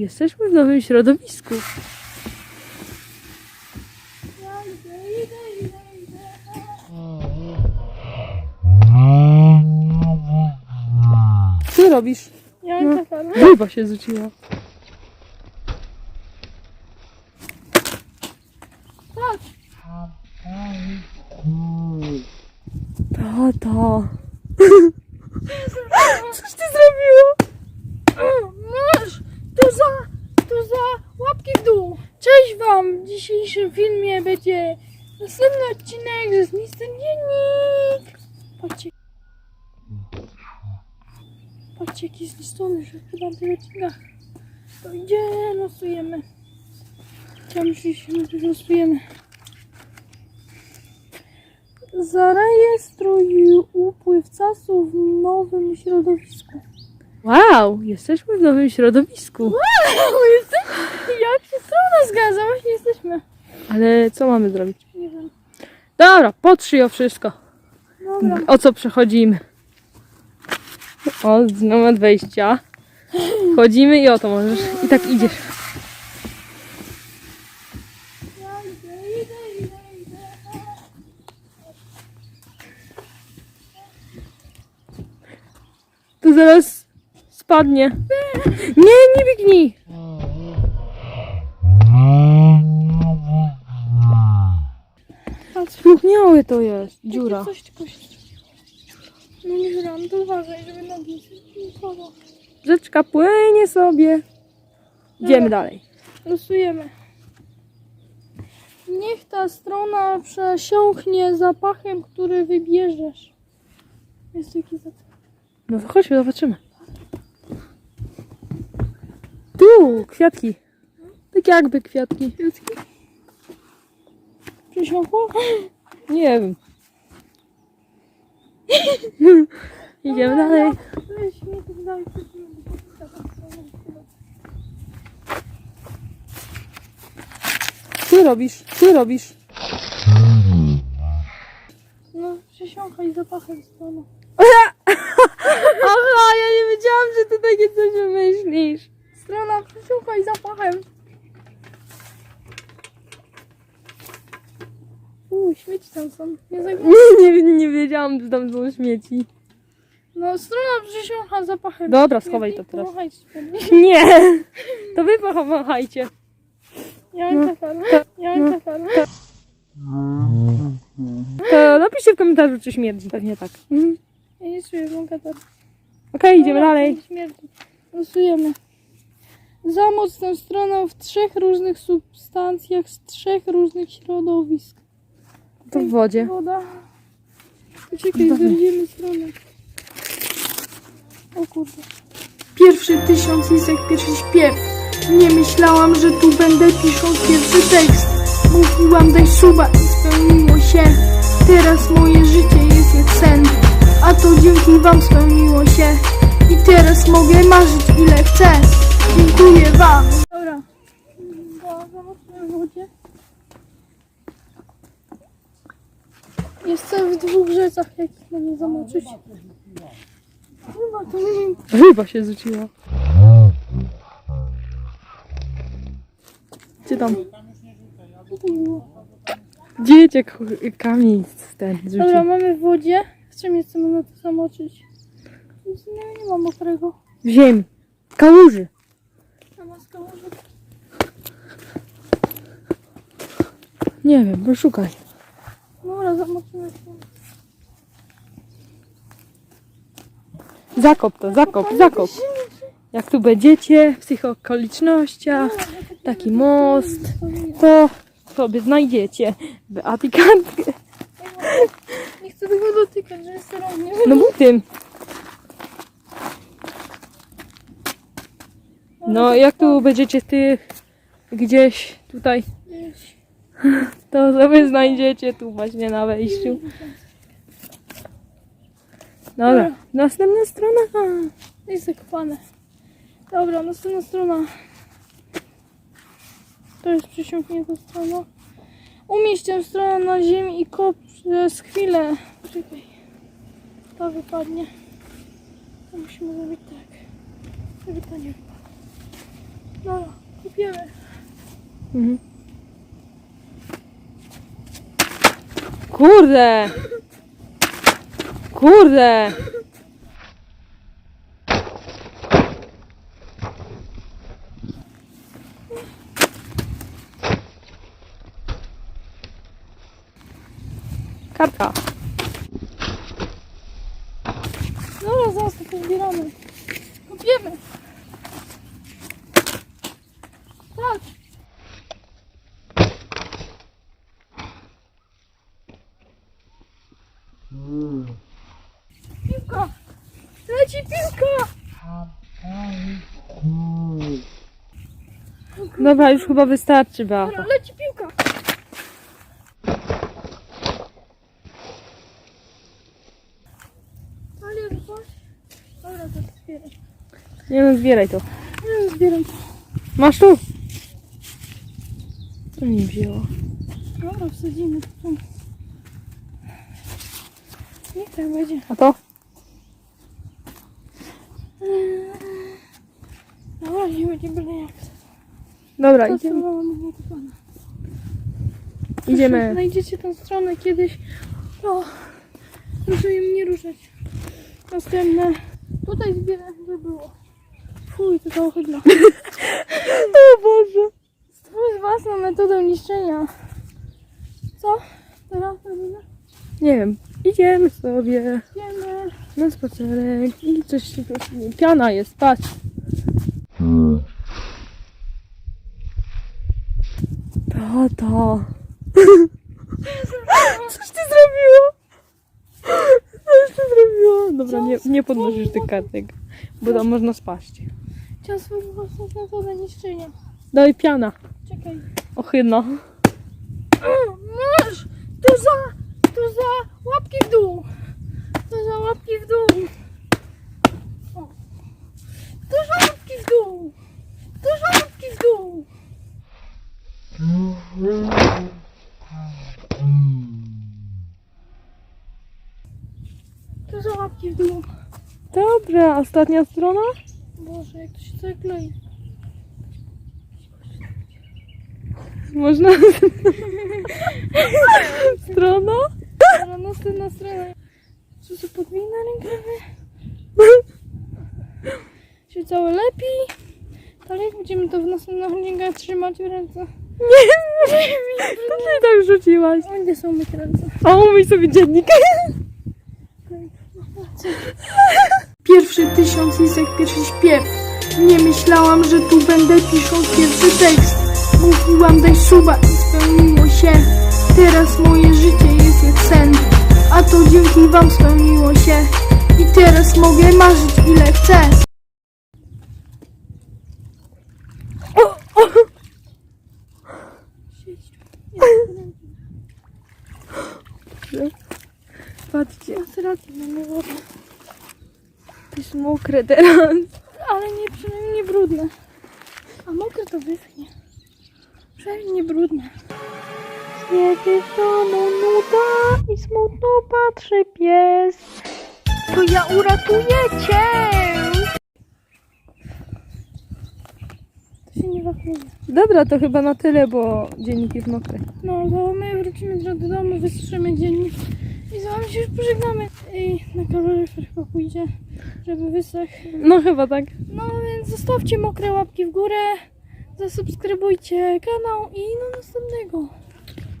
jesteśmy w nowym środowisku. Co robisz? Ja No. mam. Ryba się rzuciła. Patrz, Tata. Coś ty zrobiła? o, masz! To za, to za łapki w dół. Cześć wam! W dzisiejszym filmie będzie następny odcinek, że jest Mister Dziennik. Patrzcie. Patrzcie, jaki jest listony, że chyba w tych odcinkach. To idzie, losujemy. Chciałam że losujemy. Zarejestruj upływ czasu w nowym środowisku. Wow, jesteśmy w nowym środowisku. Wow, jesteś... Jak się strona zgadza? Właśnie jesteśmy. Ale co mamy zrobić? Nie wiem. Dobra, potrzyj o wszystko. Dobra. O co przechodzimy? O, znowu od wejścia. Chodzimy i o to możesz. I tak idziesz. Ja idę, idę, idę, idę. Tu zaraz spadnie. Nie, nie biegnij. Patrz, to jest. Dziura. Coś tylko się. No nie no to uważaj, żeby nogi nie spadło. Rzeczka płynie sobie. Idziemy Dobra. dalej. Losujemy. Niech ta strona przesiąknie zapachem, który wybierzesz. Jest tu jakiś zapach. No to chodźmy, zobaczymy. Tu, kwiatki. Tak jakby kwiatki. Kwiatki? Przesiąkło? Nie wiem. Idziemy dalej. Weź mnie tu dalej. Co ty robisz? Co ty robisz? No, przesiąkaj zapachem strona. Aha, ja nie wiedziałam, że ty takie coś wymyślisz. Strona, przesiąkaj zapachem. Śmieci tam są. Nie. Nie, nie, nie wiedziałam, że tam są śmieci. No, strona przesiąka zapachem. Dobra, schowaj to teraz. Pomachaj sobie. Nie! To wy pomachajcie. Ja mam katarę. Ja mam katarę. To napiszcie w komentarzu, czy śmierdzi. Pewnie tak. Mhm. Ja nie czuję, mam katarę. Okej, idziemy Dobra, dalej. Śmierdzi. Losujemy. Zamoc tę stronę w trzech różnych substancjach z trzech różnych środowisk. To w wodzie. Woda. Poczekaj, znajdziemy stronę. O kurde. Pierwszy tysiąc lisek, pierwszy śpiew. Nie myślałam, że tu będę pisząc pierwszy tekst. Mówiłam daj suba i spełniło się. Teraz moje życie jest jak sen. A to dzięki wam spełniło się. I teraz mogę marzyć ile chcę. Dziękuję wam. Dobra. Zobaczmy w wodzie. Jestem w dwóch rzeczach, jakich mogę zamoczyć. Chyba to nie Ryba się rzuciła. Gdzie tam? Dzieciak kamień ten Dobra, rzucił. mamy w wodzie. W czym jeszcze mamy to zamoczyć? Nic nie, nie ma mokrego. W ziemi. W kałuży. A na kałuży. Nie wiem, poszukaj. Dobra. Zakop to, zakop, zakop. Jak tu będziecie w tych okolicznościach, taki most, to sobie znajdziecie Beatykantkę. Nie chcę tego dotykać, że jest rovnie. No bo tym. No jak tu będziecie ty gdzieś tutaj, to sobie znajdziecie tu właśnie na wejściu. Dobra, następna strona. Jest zakopane. Dobra, następna strona. To jest przysiągnięta strona. Umieść tę stronę na ziemi i kop przez chwilę. Czekaj. To wypadnie. To musimy zrobić tak. Żeby to nie wypadło. kopiemy. Mhm. Kurde! Kurde! Kartka. Dobra, zaraz to pozbieramy. Kopiemy. Leci piłka! Dobra, już chyba wystarczy, Beata. Dobra, leci piłka! Ale coś? Dobra, to zbieram. Nie no, zbieraj to. Nie, zbieram to. Masz tu? To nie wzięło. Dobra, wsadzimy. Niech tak będzie. A to? Będzie byle jak. Dobra, idziemy. mnie pana. Idziemy. Znajdziecie tę stronę kiedyś. O, proszę im nie ruszać. Następne. Tutaj zbieram, by było. Fuj, to to ohydne. O Boże. Stwórz własną metodę niszczenia. Co? Teraz robimy? Nie wiem. Idziemy sobie Wiemy. na spacerek i coś się tu... Piana jest, patrz. Tata. Coś ty zrobiło? Coś ty zrobiło? Dobra, nie, nie podnosisz tych kartek, bo tam można spaść. Chciałam stworzyć własną metodę niszczenia. Daj piana. Czekaj. Ohydna. O, masz! To za, to za łapki w dół. To za łapki w dół. O. To za łapki w dół. To za łapki w dół. To za łapki w dół. Dobra, ostatnia strona? Boże, jak to się tak klei. Można? Strona? Ale następna strona. Co to podwójne rękawy? Się całe lepi. Ale jak będziemy to w następnych odcinkach trzymać w ręce? Nie. To ty tak rzuciłaś. Gdzie są myć ręce? A umyj sobie dziennik. Pierwszy tysiąc lisek, pierwszy śpiew. Nie myślałam, że tu będę pisząc pierwszy tekst. Mówiłam daj suba i spełniło się. Teraz moje życie jest jak sen. A to dzięki wam spełniło się. I teraz mogę marzyć ile chcę. Patrzcie, rację, mamy wodę. Mokre teraz. Ale nie, przynajmniej nie brudne. A mokre to wyschnie. Przynajmniej nie brudne. Siedzi w domu nuda i smutno patrzy pies. To ja uratuję cię! To się nie wachuje. Dobra, to chyba na tyle, bo dziennik jest mokry. No, to my wrócimy do domu, wysuszymy dziennik i z wami się już pożegnamy. I na kaloryfer chyba pójdzie, żeby wysechł. No chyba tak. No więc zostawcie mokre łapki w górę, zasubskrybujcie kanał i do następnego.